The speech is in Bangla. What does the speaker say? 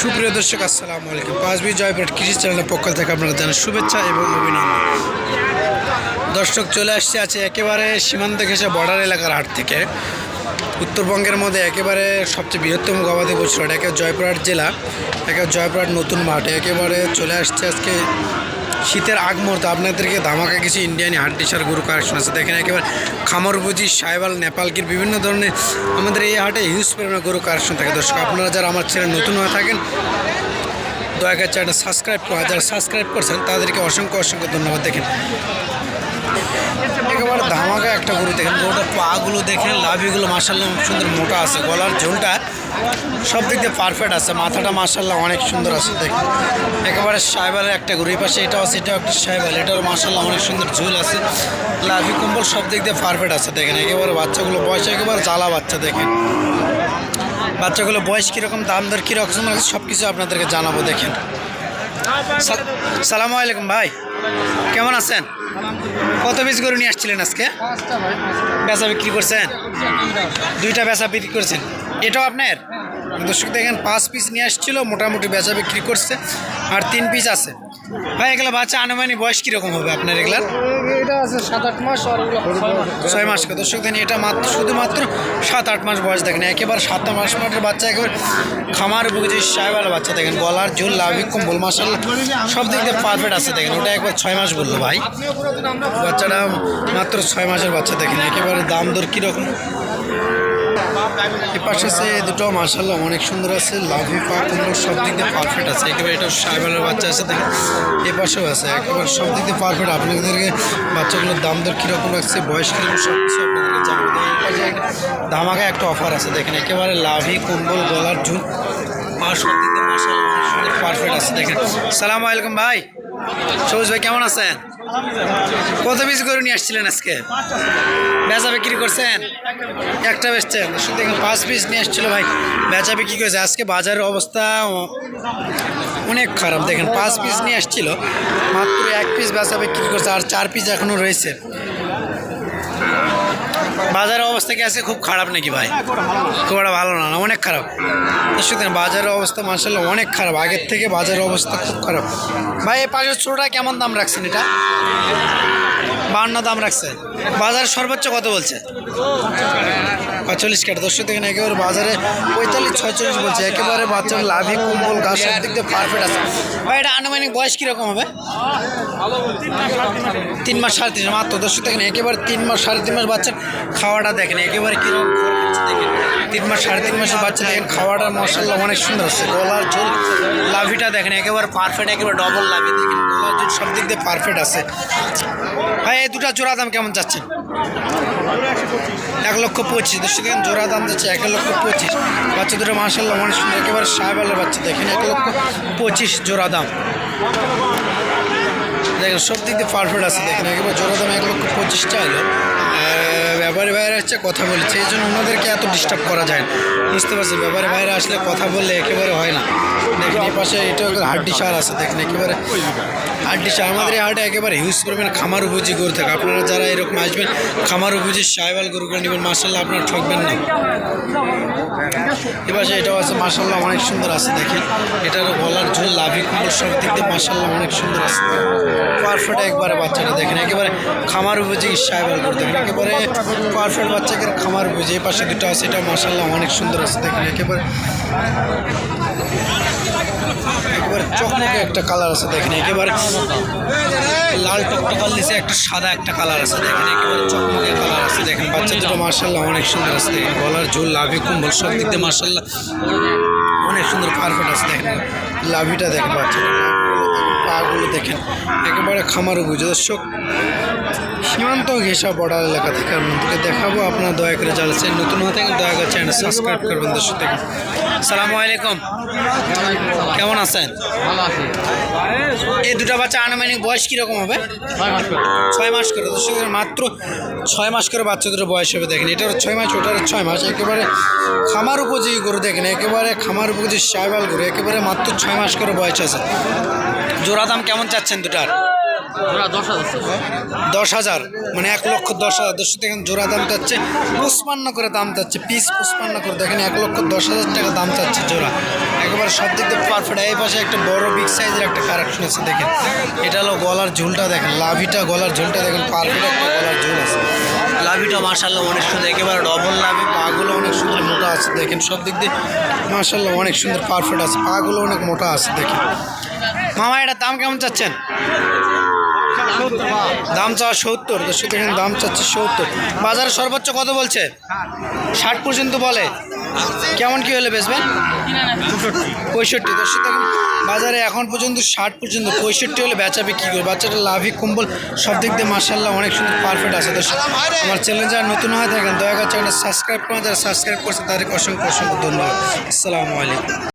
সুপ্রিয় দর্শক, আসসালামু আলাইকুম। পাঁচবি জয়পুর কৃষি চ্যানেলের পক্ষ থেকে আপনারা জানান শুভেচ্ছা এবং অভিনন্দন। দর্শক, চলে আসছে আছে একেবারে সীমান্ত ঘেঁষে বর্ডার এলাকার হাট থেকে। উত্তরবঙ্গের মধ্যে একেবারে সবচেয়ে বৃহত্তম গবাদি পশু হাট একে জয়পুরহাট জেলা একে জয়পুরহাট নতুন মাঠ, একেবারে চলে আসছে আজকে শীতের আগ মুহূর্তে আপনাদেরকে ধামাকা কিছু ইন্ডিয়ানি হার্ড টিচার গুরু কালেকশন আছে। দেখেন একেবারে খামারবুজি সাইবাল নেপালকির বিভিন্ন ধরনের আমাদের এই হাটে হিউজ পরিমাণে গরু কালেকশন থাকে। দর্শক, আপনারা যারা আমার ছেলে নতুন হয়ে থাকেন, দয়া করে চ্যানেল সাবস্ক্রাইব করা যারা সাবস্ক্রাইব করছেন, তাদেরকে অসংখ্য অসংখ্য ধন্যবাদ। দেখেন একেবারে ধামাকা একটা গরু দেখেন গরুটার পাগুলো দেখেন, লাভিগুলো মাসাল্লাহ সুন্দর মোটা আছে, গলার ঝোলটা সব দিক দিয়ে পারফেক্ট আছে, মাথাটা মাসাল্লাহ অনেক সুন্দর আছে, দেখেন। একেবারে সাইবালের একটা গরু পাশে এটাও আছে, এটাও একটা সাইবাল, এটারও মাসাল্লাহ অনেক সুন্দর ঝোল আছে, লাভি কম্বল সব দিক দিয়ে পারফেক্ট আছে, দেখেন, একেবারে বাচ্চাগুলো বয়স একেবারে জ্বালা বাচ্চা, দেখেন। বাচ্চাগুলো বয়স কীরকম, দাম দর কীরকম সব কিছু আপনাদেরকে জানাব, দেখেন। সালামু আলাইকুম ভাই। কেমন আছেন? কত পিস গরু নিয়ে আসছিলেন আজকে? বেচা বিক্রি করছেন? দুইটা। বেচা বিক্রি করছেন। এটাও আপনার? দর্শক দেখেন পাঁচ পিস নিয়ে আসছিল মোটামুটি বেচা বিক্রি করছে আর তিন পিস আছে। ভাই এগুলো বাচ্চা আনুমানিক বয়স কীরকম হবে আপনার এগুলার? এটা আছে সাত আট মাস আর ছয় মাস। ছয় দর্শক দেখেন এটা মাত্র শুধুমাত্র সাত আট মাস বয়স দেখেন। একেবারে সাত মাস মাসের বাচ্চা একেবারে খামার বুঝে সাহেবালা বাচ্চা দেখেন গলার ঝোল লাভিক কম্বল মাসাল সব দিক দিয়ে পারফেক্ট আছে দেখেন। ওটা একবার ছয় মাস বলল ভাই। বাচ্চাটা মাত্র ছয় মাসের বাচ্চা দেখেন একেবারে দাম দর কীরকম? পাশে আছে দুটো মার্শাল্লাহ অনেক সুন্দর আছে। লাভি পা কুমড়ো সব দিক দিয়ে পারফেক্ট আছে। একেবারে এটা সাইবালের বাচ্চা আছে, দেখেন। এ আছে, একেবারে সব দিক দিয়ে পারফেক্ট আপনাদেরকে বাচ্চাগুলোর দাম দর কীরকম রাখছে, বয়স কীরকম সব কিছু আপনাদেরকে জানাব। ধামাকা একটা অফার আছে, দেখেন, একেবারে লাভি, কুম্বল, গলার ঝুল। আর সব দিক দিয়ে মার্শাল্লাহ পারফেক্ট আছে, দেখেন। সালামু আলাইকুম ভাই। সবুজ ভাই, কেমন আছেন? কত পিস গরু নিয়ে আসছিলেন আজকে? বেচা বিক্রি করছেন? একটা বেচছেন। দেখুন, পাঁচ পিস নিয়ে আসছিল ভাই। বেচা বিক্রি করেছে। আজকে বাজারের অবস্থা অনেক খারাপ। দেখেন, পাঁচ পিস নিয়ে আসছিল। মাত্র এক পিস বেচা বিক্রি করছে আর চার পিস এখনও রয়েছে। বাজারের অবস্থা কি আছে? খুব খারাপ নাকি ভাই? খুব একটা ভালো না অনেক খারাপ। শুধু বাজারের অবস্থা মার্শাল অনেক খারাপ। আগের থেকে বাজারের অবস্থা খুব খারাপ। ভাই, এই পাশের ছোটোটা কেমন দাম রাখছেন এটা? বান্ন দাম রাখছে। বাজার সর্বোচ্চ কত বলছে? পঁয়তাল্লিশ কাটা, দর্শক দেখেন, একেবারে বাজারে পঁয়তাল্লিশ, ছয়চল্লিশ বলছে। একেবারে বাচ্চার লাভি কুম্বল গাছ সব দিক দিয়ে পারফেক্ট আছে। ভাই, এটা আনুমানিক বয়স কীরকম হবে? তিন মাস সাড়ে তিন মাত্র। দর্শক দেখেন, একেবারে তিন মাস সাড়ে তিন মাস বাচ্চার খাওয়াটা দেখেন, একেবারে কীরকম তিন মাস সাড়ে তিন মাসের বাচ্চা দেখেন, খাওয়াটা মশাল্লা অনেক সুন্দর আছে গলার ঝোল, লাভিটা দেখেন, একেবারে পারফেক্ট একেবারে ডবল লাভি দেখেন। গলার ঝোল সব দিক দিয়ে পারফেক্ট আছে। ভাই এই দুটা জোড়া দাম কেমন যাচ্ছে এক লক্ষ পঁচিশ। দর্শক জোড়া দাম যাচ্ছে এক লক্ষ পঁচিশ। বাচ্চা দুটো মার্শাল্লাহ সুন্দর একেবারে সাহেবালের বাচ্চা। দেখেন এক লক্ষ পঁচিশ জোড়া দাম। দেখেন সব দিক দিয়ে পারফেক্ট আছে। দেখেন একেবারে জোড়া দাম এক লক্ষ পঁচিশটা হলো ব্যাপারী ভাইরা হচ্ছে কথা বলছে, এই জন্য ওনাদেরকে এত ডিস্টার্ব করা যায় না। বুঝতে পারছি ব্যাপারী ভাইরা আসলে কথা বললে একেবারে হয় না। দেখেন এই পাশে এটা হাড্ডি সার আছে, দেখেন একেবারে হাড্ডি সার। আমাদের এই হাটে একেবারে হিউজ করবেন খামার উপজি গরু থাকে। আপনারা যারা এরকম আসবেন, খামার উপজি সাহেবাল গরুগুলো নেবেন মার্শাল্লাহ আপনারা ঠকবেন না। এবার এটাও আছে মার্শাল্লাহ অনেক সুন্দর আছে, দেখেন। এটারও গলার ঝোল লাভি কুমড় সব দিক দিয়ে মার্শাল্লাহ অনেক সুন্দর আছে। পারফেক্ট একবারে বাচ্চাটা, দেখেন একেবারে খামার উপযোগী সাহেবাল করে দেখেন একেবারে পারফেক্ট বাচ্চাকে খামার এই পাশে দুটো আছে, এটা মার্শাল্লাহ অনেক সুন্দর আছে, দেখেন, একেবারে একেবারে চকমকে একটা কালার আছে, দেখেন, একেবারে লাল টকটকাল দিছে, একটা সাদা একটা কালার আছে, দেখেন, একেবারে চকমকে কালার আছে, দেখেন বাচ্চা দুটো মার্শাল্লাহ অনেক সুন্দর আছে, দেখেন, গলার ঝোল, লাভি, কুম্বল, সব দিক দিয়ে মার্শাল্লাহ অনেক সুন্দর পারফেক্ট আছে, দেখেন, লাভিটা দেখেন বাচ্চা দেখেন, একেবারে খামার বুঝে দর্শক, সীমান্ত ঘেঁষা বর্ডার এলাকা থেকে আপনাদেরকে দেখাবো। আপনারা দয়া করে জ্বালাচ্ছেন নতুন হতে দয়া করে চ্যানেল সাবস্ক্রাইব করবেন। দর্শক, দেখেন সালামু আলাইকুম। কেমন আছেন? এই দুটো বাচ্চা আনুমানিক বয়স কীরকম হবে? ছয় মাস করে। দর্শক মাত্র ছয় মাস করে বাচ্চা দুটো বয়স হবে। দেখেন এটার ছয় মাস ওটার ছয় মাস। একেবারে খামার উপযোগী গরু দেখেন, একেবারে খামার উপযোগী সাইবাল গরু, একেবারে মাত্র ছয় মাস করে বয়স আছে। জোড়া দাম কেমন চাচ্ছেন দুটার? দশ হাজার মানে এক লক্ষ দশ হাজার। দশ দেখেন জোড়া দাম চাচ্ছে পুষ্পান্ন করে দাম চাচ্ছে, পিস পুষ্পান্ন করে। দেখেন এক লক্ষ দশ হাজার টাকা দাম চাচ্ছে জোড়া। একেবারে সব দিক দিয়ে পারফেক্ট এই পাশে একটা বড় বিগ সাইজের একটা কারেকশন আছে, দেখেন। এটা হলো গলার ঝুলটা, দেখেন। লাভিটা, গলার ঝুলটা, দেখেন পারফেক্ট একটা গলার ঝুল আছে। লাভিটা মার্শাল্লাহ অনেক সুন্দর, একেবারে ডবল লাভি। পাগুলো অনেক সুন্দর মোটা আছে, দেখেন। সব দিক দিয়ে মার্শাল্লাহ অনেক সুন্দর পারফেক্ট আছে। পাগুলো অনেক মোটা আছে, দেখেন। মামা এটা দাম কেমন চাচ্ছেন? দাম চাওয়া সত্তর দর্শক দাম চাচ্ছে সত্তর। বাজারে সর্বোচ্চ কত বলছে? ষাট পর্যন্ত বলে। কেমন কি হলে বেচবেন? পঁয়ষট্টি। দর্শক বাজারে এখন পর্যন্ত ষাট পর্যন্ত, পঁয়ষট্টি হলে বেচা বিক্রি করে বাচ্চাটা লাভি কুম্বল, সব দিক দিয়ে মার্শাল্লাহ অনেক সুন্দর পারফেক্ট আছে। দর্শক আমার চ্যানেল যারা নতুন হয়ে থাকেন দয়া করে চ্যানেলটা সাবস্ক্রাইব করেন যারা সাবস্ক্রাইব করছে, তাদেরকে অসংখ্য অসংখ্য ধন্যবাদ। আসসালামু আলাইকুম।